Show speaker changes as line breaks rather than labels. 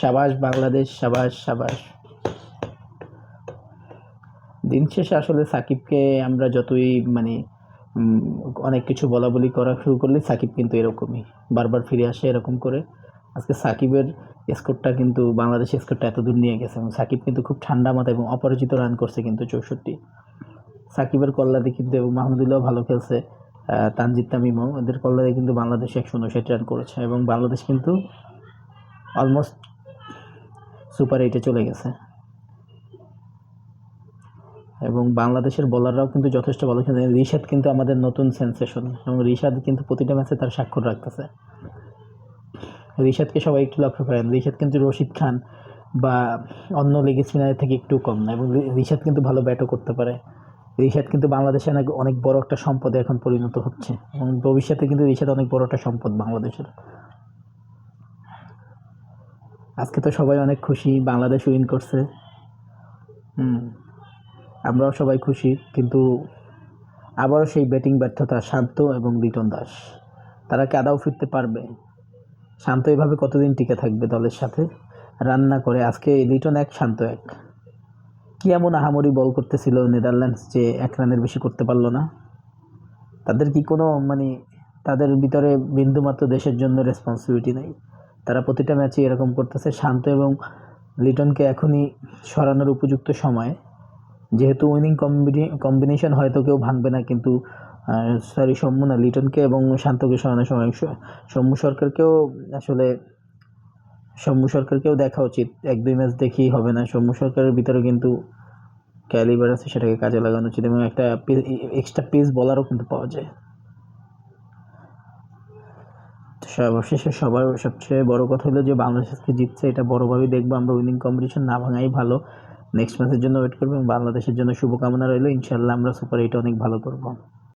সাবাস, বাংলাদেশ সাবাস সাবাস। দিন শেষে আসলে সাকিবকে আমরা যতই মানে অনেক কিছু বলা বলি করা শুরু করলে সাকিব কিন্তু এরকমই। বারবার ফিরে আসে এরকম করে। আজকে সাকিবের স্কোরটা কিন্তু, বাংলাদেশের স্কোরটা এত দূর নিয়ে গেছে। এবং সাকিব কিন্তু খুব ঠান্ডা মাথায় এবং অপরাজিত রান করছে কিন্তু চৌষট্টি। সাকিবের কল্লাতে কিন্তু এবং মাহমুদুল্লাহ ভালো খেলছে তানজিদ তামিমও ওদের কল্লাতে কিন্তু বাংলাদেশ একশো উনষাট রান করেছে এবং বাংলাদেশ কিন্তু অলমোস্ট সুপার এইটে চলে গেছে। এবং বাংলাদেশের বোলাররাও কিন্তু যথেষ্ট ভালো খেলে। রিশাদ কিন্তু আমাদের নতুন সেন্সেশন এবং রিশাদ কিন্তু প্রতিটা ম্যাচে তার স্বাক্ষর রাখতেছে। রিশাদকে সবাই একটু লক্ষ্য করেন। রিশাদ কিন্তু রশিদ খান বা অন্য লেগ স্পিনারের থেকে একটু কম। না এবং রিশাদ কিন্তু ভালো ব্যাটও করতে পারে। রিশাদ কিন্তু বাংলাদেশে অনেক অনেক বড় একটা সম্পদে এখন পরিণত হচ্ছে। এবং ভবিষ্যতে কিন্তু রিশাদ অনেক বড় একটা সম্পদ বাংলাদেশের। আজকে তো সবাই অনেক খুশি বাংলাদেশ উইন করছে। হুম, আমরাও সবাই খুশি, কিন্তু আবারও সেই ব্যাটিং ব্যর্থতা শান্ত এবং লিটন দাস। তারা কি আদাও ফিরতে পারবে? শান্ত এভাবে কতদিন টিকে থাকবে দলের সাথে? রান্না করে আজকে লিটন এক, শান্ত এক। কি এমন আহামরি বল করতেছিল নেদারল্যান্ডস যে এক রানের বেশি করতে পারল না? তাদের কি কোনো মানে তাদের ভিতরে বিন্দুমাত্র দেশের জন্য রেসপন্সিবিলিটি নেই? তারা প্রতিটা ম্যাচে এরকম করতেছে। শান্ত এবং লিটনকে এখনই সরানোর উপযুক্ত সময়। যেহেতু উইনিং কম্বিনেশন হয়তো কেউ ভাঙবে না, কিন্তু সরি, সৌম্য না, লিটনকে এবং শান্তকে সরানোর সময়। সৌম্য সরকারকেও আসলে, সৌম্য সরকারকেও দেখা উচিত। এক, দুই ম্যাচ দেখেই হবে না। সৌম্য সরকারের ভিতরে কিন্তু ক্যালিবার আছে, সেটাকে কাজে লাগানো উচিত এবং একটা এক্সট্রা পেস বলারও কিন্তু পাওয়া যায় তো সর্বশেষে সবার সবচেয়ে বড় কথা হলো যে বাংলাদেশ আজকে জিতছে, এটা বড়ভাবে দেখব। আমরা উইনিং কম্পিটিশন না ভাঙাই ভালো। নেক্সট ম্যাচের জন্য ওয়েট করব এবং বাংলাদেশের জন্য শুভকামনা রইল। ইনশাল্লাহ আমরা সুপার এইটা অনেক ভালো করব।